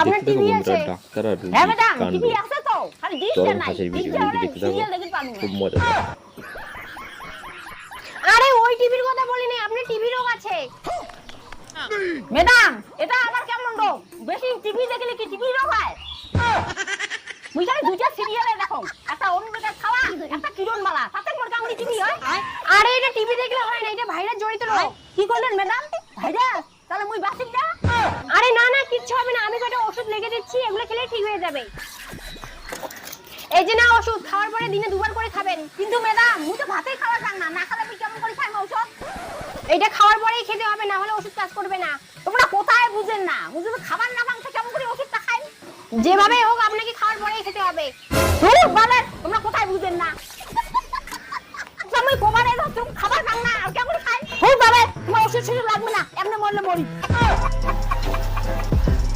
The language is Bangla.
আপনার টিভি আছে? ডাক্তার আর হ্যাঁ ম্যাডাম টিভি আছে তো? খালি ডিশ নাই হাসির ডিশ ভিডিও হলে দেখতে থাকো। সিরিয়াল দেখতে পাবো খুব মজা। আরে ওই টিভির কথা বলিনি আপনি টিভি রোগ আছে। ম্যাডাম এটা আবার কেমন রোগ? বেশি টিভি দেখলে কি টিভি রোগ হয়? বুঝলি দুইটা সিরিয়ালে দেখো একটা খাওয়া একটা কিরণ মালা তাতে মোর কামড়ি টিভি হয়। আরে এটা টিভি দেখলে হয় না এটা ভাইরাস জড়িত রোগ। কি করলেন ম্যাডাম? ভাইরাস? তাহলে মুই বাসিক লিখে দিচ্ছি এগুলো খেলে ঠিক হয়ে যাবে। এই যে না ওষুধ খাওয়ার পরে দিনে দুবার করে খাবেন। কিন্তু ম্যাডাম মুই তো খাওয়া যান না। না খেলে আমি কেমন করে খাই ঔষধ? এইটা খাওয়ার পরেই খেতে হবে না হলে ওষুধ কাজ করবে না। তোমরা কোথায় বুঝেন না? বুঝে খাবার না মাংস কেমন করে ওষুধটা খাই? যেভাবে হোক আপনাকে খাওয়ার পরেই খেতে হবে। ধুর, তোমরা কোথায় বুঝেন না? আমি তুমি খাবার খান না কেমন খাই? হুর বাবা তোমার ওষুধ শুরু লাগবে না এমনি মরলে মরি।